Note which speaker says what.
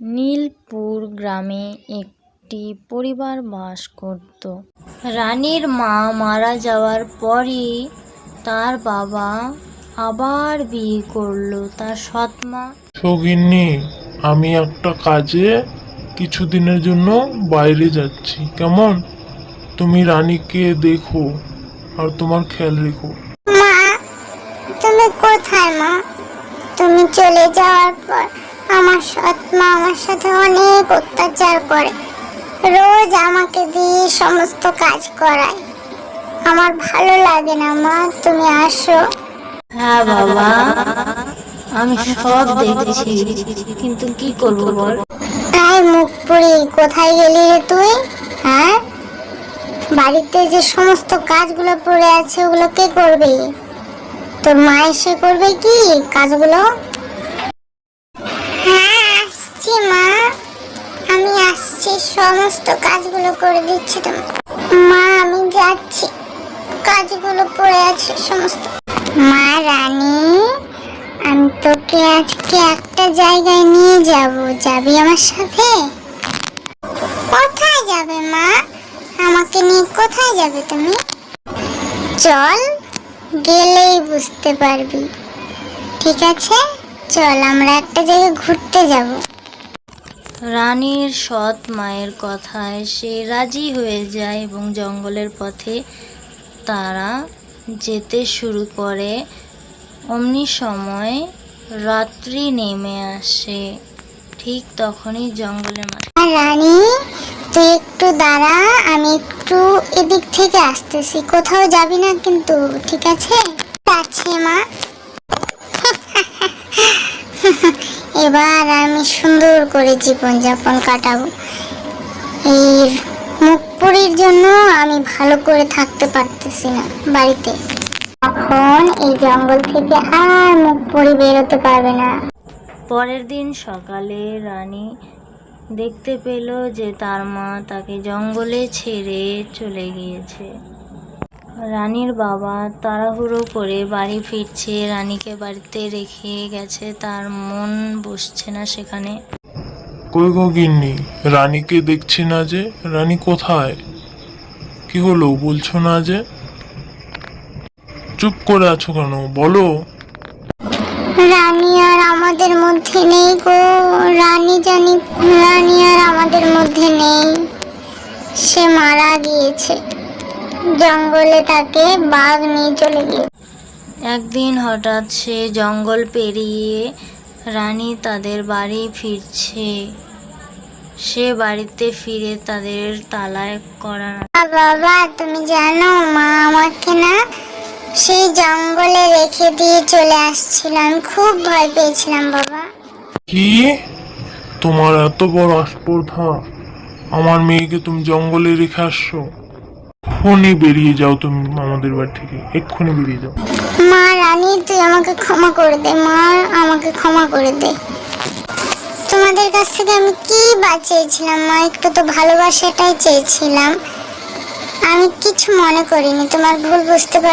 Speaker 1: নীলপুর গ্রামে একটি পরিবার বাস করত। রানীর মা মারা যাওয়ার পরই তার বাবা আবার বিয়ে করল তার সৎ মা।
Speaker 2: সগিন্নি আমি একটা কাজে কিছুদিনের জন্য বাইরে যাচ্ছি। কেমন? তুমি রানীকে দেখো আর তোমার খেয়াল রেখো।
Speaker 3: মা তুমি কোথায় মা? তুমি চলে যাওয়ার পর আমার সৎ মা আমার সাথে অনেক অত্যাচার করে। রোজ আমাকে দিয়ে সমস্ত কাজ করায়। আমার ভালো লাগে না মা তুমি আসো।
Speaker 1: হ্যাঁ বাবা আমি সব দেখেছি কিন্তু কি করব বল?
Speaker 3: তাই মুখ পুরি কোথায় গেলি রে তুই হ্যাঁ? বাড়িতে যে সমস্ত কাজগুলো পড়ে আছে ওগুলো কে করবে? তোর মা এসে করবে কি কাজগুলো? সমস্ত কাজগুলো করে দিচ্ছি তোমার মা, আমি যাচ্ছি। কাজগুলো পড়ে আছে সমস্ত। মা, রানী, আমি তোকে আজকে একটা জায়গায় নিয়ে যাব। যাবি আমার সাথে? কোথায় যাবে মা? আমাকে নিয়ে কোথায় যাবে তুমি? চল, গেলেই বুঝতে পারবি। ঠিক আছে? চল, আমরা একটা জায়গায় ঘুরতে যাব।
Speaker 1: রানীর সৎ মায়ের কথায় সে রাজি হয়ে যায় এবং জঙ্গলের পথে তারা যেতে শুরু করে। অমনি সময় রাত্রি নেমে আসে। ঠিক তখনই জঙ্গলের মাঝে
Speaker 3: আর রানী, তুই একটু দাঁড়া, আমি একটু এদিক থেকে আসতেছি। কোথাও যাবি না কিন্তু, ঠিক আছে? আছে মা। এবার আমি সুন্দর করে জীবন যাপন কাটাবো। এই মুখপুরির জন্য আমি ভালো করে থাকতে পারতেছি না বাড়িতে। এখন এই জঙ্গল থেকে আর মুখপুরি বেরোতে পারবে না।
Speaker 1: পরের দিন সকালে রানী দেখতে পেল যে তার মা তাকে জঙ্গলে ছেড়ে চলে গিয়েছে। রানীর বাবা তাড়াহুড়ো করে বাড়ি ফিরছে। রানীকে বাড়িতে রেখে গেছে তার মন বসছে না সেখানে।
Speaker 2: কই গো গিন্নি রানীকে দেখছি না যে রানী কোথায়? কি হলো বলছো না যে? চুপ করে আছো কেন বলো।
Speaker 3: রানী আর আমাদের মধ্যে নেই গো। রানী জানি রানী আর আমাদের মধ্যে নেই। সে মারা গিয়েছে। জঙ্গলে তাকে বাঘ নিয়ে চলে গিয়েছে
Speaker 1: একদিন হঠাৎ সে জঙ্গল পেরিয়ে রানী তাদের বাড়ি ফিরছে। সে বাড়িতে ফিরে তাদের তালায় করা
Speaker 3: বাবা তুমি জানো মা আমাকে না সেই জঙ্গলে রেখে দিয়ে চলে আসছিল। আমি খুব ভয় পেয়েছিলাম বাবা।
Speaker 2: কি? তোমার এত বড় আস্পর্ধা। আমার মেয়েকে তুমি জঙ্গলে রেখে আসছো? এক্ষুনি বেরিয়ে যাও তুমি আমাদের বাড়ি থেকে। এক্ষুনি বেরিয়ে যাও।
Speaker 3: মা রানী, তুই আমাকে ক্ষমা করে দে। মা, আমাকে ক্ষমা করে দে। তোমাদের কাছ থেকে আমি কি বাঁচিয়েছিলাম মা? একটু তো ভালোবাসাটাই চেয়েছিলাম। আমি কিছু মনে করিনি। তোমার ভুল বুঝতে পার